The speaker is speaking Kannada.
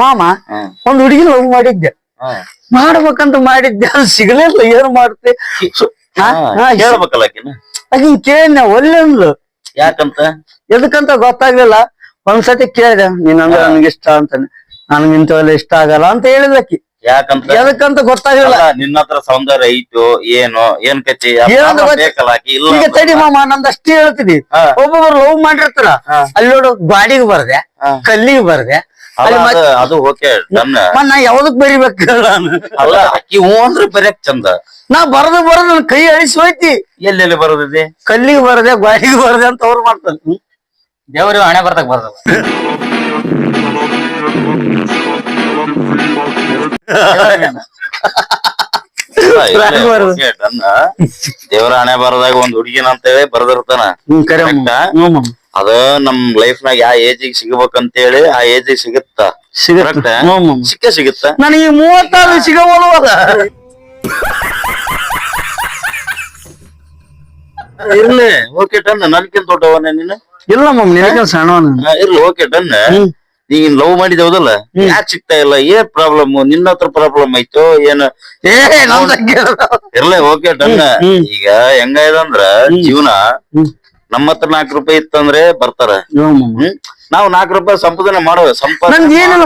ಮಾಮ ಒಂದು ಹುಡುಗಿ ಲವ್ ಮಾಡಿದ್ದೆ. ಮಾಡ್ಬೇಕಂತ ಮಾಡಿದ್ದೆ ಅದು ಸಿಗಲಿಲ್ಲ ಏನ್ ಮಾಡ್ತೆ? ಆಕಿನ? ಕೇಳಿನ ಒಳ್ಳೆ ಅಂದ್ಲು ಯಾಕಂತ? ಎದಕ್ಕಂತ ಗೊತ್ತಾಗ್ಲಿಲ್ಲ. ಒಂದ್ಸತಿ ಕೇಳಿದೆ ನೀನಂದ್ರೆ ಅಂದ್ರೆ ನನ್ಗೆ ಇಷ್ಟ ಅಂತಾನೆ. ನನ್ಗೆ ಇಂಥವೆಲ್ಲ ಇಷ್ಟ ಆಗಲ್ಲ ಅಂತ ಹೇಳಿದ್ಲಕ್ಕಿ ಯಾಕಂತ? ಎದಕ್ಕಂತ ಗೊತ್ತಾಗ್ಲಿಲ್ಲ. ಅಲ್ಲ, ನಿನ್ನ ಹತ್ರ ಸೌಂದರ್ಯ ಐತು ಏನು ಏನ್ ಕಚ್ಚಿ ಈಗ ತಡಿ ಮಾಮ ಮಾಮ ನಂದಷ್ಟೇ ಹೇಳ್ತೀನಿ. ಒಬ್ಬೊಬ್ರು ಲವ್ ಮಾಡಿರ್ತಾರ. ಅಲ್ಲಿ ನೋಡು ಗಾಡಿಗೆ ಬರ್ದೆ ಕಲ್ಲಿಗೆ ಬರ್ದೆ ಅದು ಓಕೆ ನಾ ಯಾವ್ದಕ್ ಬರಿಬೇಕು? ನಾನು ಅಲ್ಲ ಅಕ್ಕಿ ಹೂ ಅಂದ್ರೆ ಬರೆಯಕ್ ಚಂದ. ನಾ ಬರದು ಬರದು ನನ್ ಕೈ ಅಳಿಸಿ ಹೋಯ್ತಿ. ಎಲ್ಲೆಲ್ಲಿ ಬರೋದಿದೆ ಕಲ್ಲಿಗೆ ಬರದೆ ಗಾಡಿಗೆ ಬರದೆ ಅಂತ ಅವ್ರು ಮಾಡ್ತಾನೆ ದೇವ್ರಿಗೆ ಹಣೆ ಬರ್ದಾಗ ಬರ್ದ. Plan ಬರೋದು. ದೇವರ ಹಣೆ ಬರದಾಗ ಒಂದ್ ಹುಡುಗಿನ ಅಂತ ಹೇಳಿ ಬರ್ದಿರ್ತಾನ ಅದ ನಮ್ ಲೈಫ್ ನಾಗ ಯಾವ ಏಜಿಗೆ ಸಿಗಬೇಕಂತ ಹೇಳಿ ಆ ಏಜಿಗೆ ಸಿಗುತ್ತ? ಸಿಗತ್ತೆ. ಸಿಕ್ಕ ಸಿಗುತ್ತ? ನನಗೆ ಈ ಮೂವತ್ತಾರು ಅದ. ಇರ್ಲಿ ಓಕೆ ಟನ್ ನನ್ಕಿಂತ ದೊಡ್ಡವನೇ ನೀನು? ಇಲ್ಲ ಮಮ್ಮ ನಿನಗೆ ಸಣ್ಣವನು ಇರ್ಲಿ ಓಕೆ ಟನ್. ನೀನ್ ಲವ್ ಮಾಡಿದ ಹೌದಲ್ಲ ಯಾಕೆ ಸಿಗ್ತಾ ಇಲ್ಲ? ಏನ್ ಪ್ರಾಬ್ಲಮ್ ನಿನ್ನ ಹತ್ರ ಪ್ರಾಬ್ಲಮ್ ಐತೋ ಏನ? ಇರ್ಲಿ ಓಕೆ ಟನ್ ಈಗ ಈಗ ಹೆಂಗೈದಂದ್ರ ಜೀವನ. ನಮ್ಮ ಹತ್ರ ನಾಲ್ಕು ರೂಪಾಯಿ ಇತ್ತಂದ್ರೆ ಬರ್ತಾರ. ನಾವು ನಾಲ್ಕು ರೂಪಾಯಿ ಸಂಪಾದನೆ ಮಾಡೋ ಸಂಪಾದನೆ ಏನಿಲ್ಲ